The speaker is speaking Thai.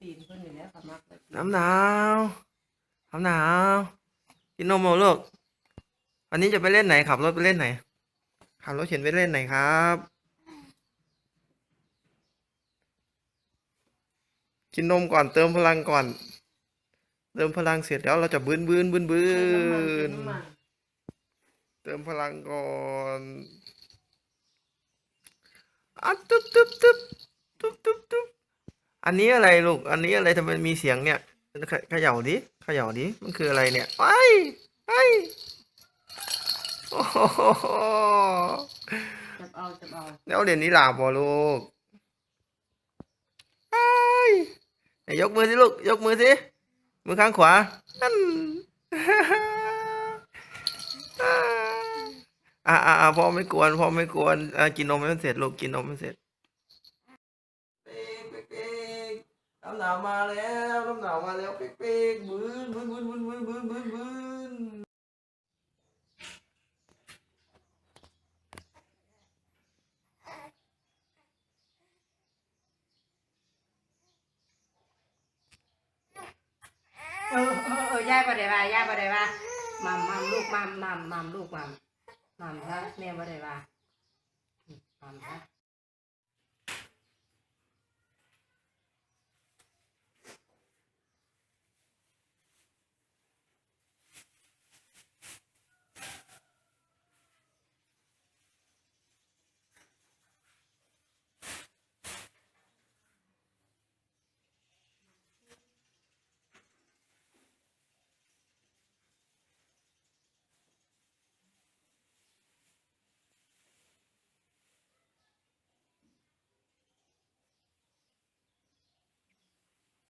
ตีนเพิ่นอยู่แล้วค่ะมักเลยน้ำหนาวน้ำหนาว กินนมเอาลูกวันนี้จะไปเล่นไหนขับรถไปเล่นไหนขับรถเข็นไปเล่นไหนครับ กินนมก่อนเติมพลังก่อน เติมพลังเสร็จแล้วเราจะบืนบืนบืนบืนน้นเติมพลังก่อนอะตุ๊บตุ๊บตุ๊บตุ๊บตุ๊บตุ๊บ อันนี้อะไรลูก อันนี้อะไรทำไมมีเสียงเนี่ยเขเขย่าดิเขย่าดิมันคืออะไรเนี่ยไปไปโอ้โหจับเอาจับเอาแล้วเดี๋ยวนี้หลับบ่ลูกไปไหนยกมือสิลูก ยกมือสิมือข้างขวานั่นอ่าอ่าอ่าพ่อไม่กวนพ่อไม่กวนอ่ากินนมให้มันเสร็จลูกกินนมให้มันเสร็จ น้ำหนาวมาแล้วน้ำหนาวมาแล้วเป๊กเป๊กบืนบืนบืนบืนบืนบืนบืนบืนเออเออเออย่าบ่ได้ว่าย่าบ่ได้ว่ามัมมัมลูกมัมมัมมัมลูกมัมมัมซะแม่บ่ได้ว่ามัมซะ